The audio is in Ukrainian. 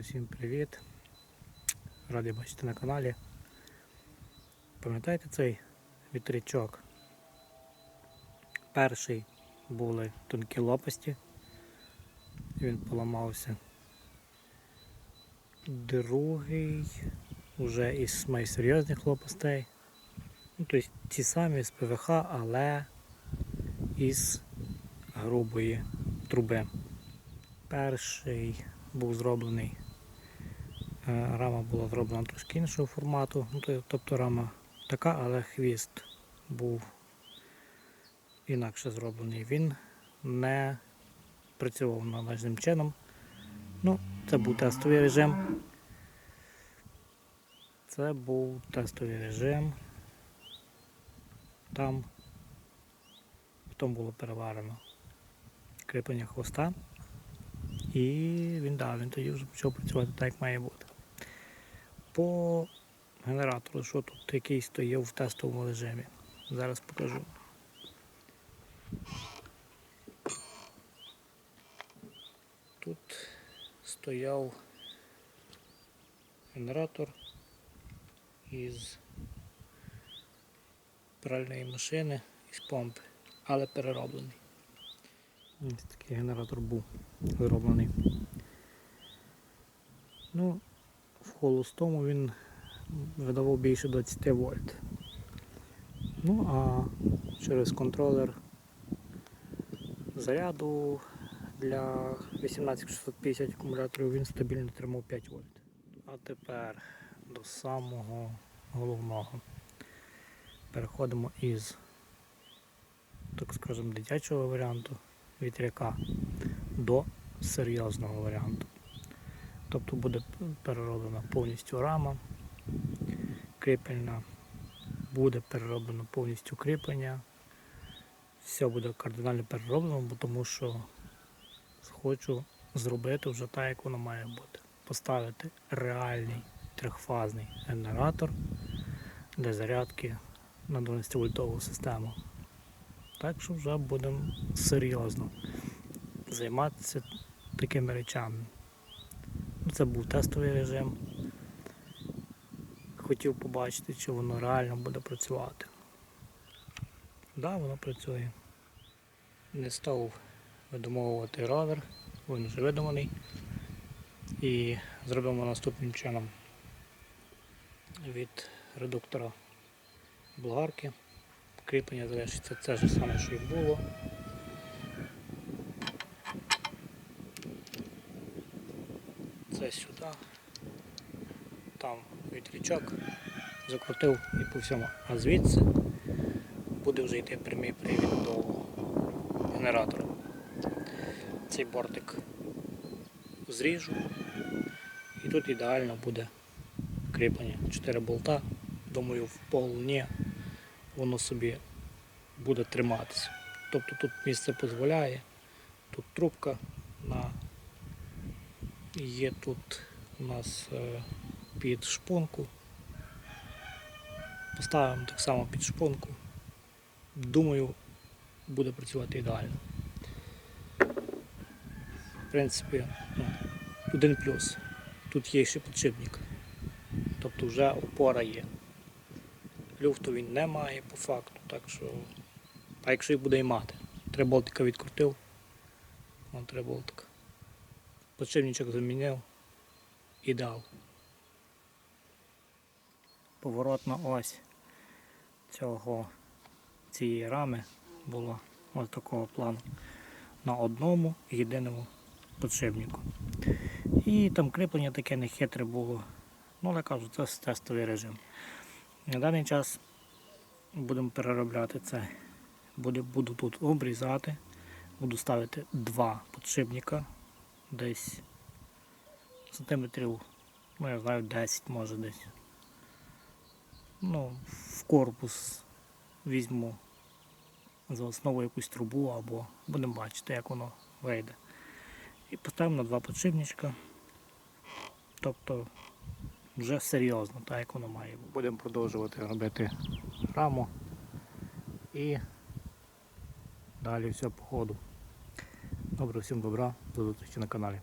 Усім привіт! Радий бачити на каналі. Пам'ятаєте цей вітрячок? Перший були тонкі лопасті, він поламався. Другий вже із найсерйозних лопастей. Ну, тобто ті самі з ПВХ, але із грубої труби. Перший був зроблений. Е, Рама була зроблена трошки іншого формату. Ну, тобто рама така, але хвіст був інакше зроблений. Він не працював належним чином. Ну, це був тестовий режим. Це був тестовий режим. Там потім було переварено кріплення хвоста. І він да, він тоді вже почав працювати так, як має бути. По генератору, що тут який стояв в тестовому режимі. Зараз покажу. Тут стояв генератор із пральної машини із помпи, але перероблений. Ось такий генератор був зроблений. Ну, в холостому він видавав більше 20 вольт. Ну а через контролер заряду для 18650 акумуляторів він стабільно тримав 5 вольт. А тепер до самого головного. Переходимо із, так скажемо, дитячого варіанту вітряка до серйозного варіанту. Тобто буде перероблена повністю рама кріпельна, буде перероблено повністю кріплення. Все буде кардинально перероблено, тому що хочу зробити вже так, як воно має бути. Поставити реальний трьохфазний генератор для зарядки на 12 вольтову систему. Так що вже будемо серйозно займатися такими речами. Це був тестовий режим. Хотів побачити, чи воно реально буде працювати. Так, да, воно працює. Не став видумовувати ровер, він вже видуманий. І зробимо наступним чином від редуктора болгарки кріплення залишиться те ж саме, що і було. Це сюди, там вітрячок, закрутив і по всьому. А звідси буде вже йти прямий привід до генератора. Цей бортик зріжу і тут ідеально буде кріплення. 4 болта. Думаю, вполне воно собі буде триматися. Тобто тут місце дозволяє, тут трубка на є тут у нас е, під шпонку. Поставимо так само під шпонку. Думаю, буде працювати ідеально. В принципі, ну, один плюс. Тут є ще підшипник. Тобто вже опора є. Люфту він не має по факту, так що. А якщо і буде і мати, три болтика відкрутив, вон три болтика. Подшипничок замінив і дав. Поворотна ось цього цієї рами була ось такого плану на одному єдиному подшипнику. І там кріплення таке нехитре було. Ну, але кажу, це тестовий режим. На даний час будемо переробляти це. Буду, буду тут обрізати, буду ставити два подшипника, десь сантиметрів, ну я знаю, 10 може десь. Ну, в корпус візьму за основу якусь трубу або будемо бачити, як воно вийде. І поставимо на два подшипничка. Тобто вже серйозно, так як воно має. Будемо продовжувати робити раму і далі все по ходу. Добре, всім добра, до зустрічі на каналі.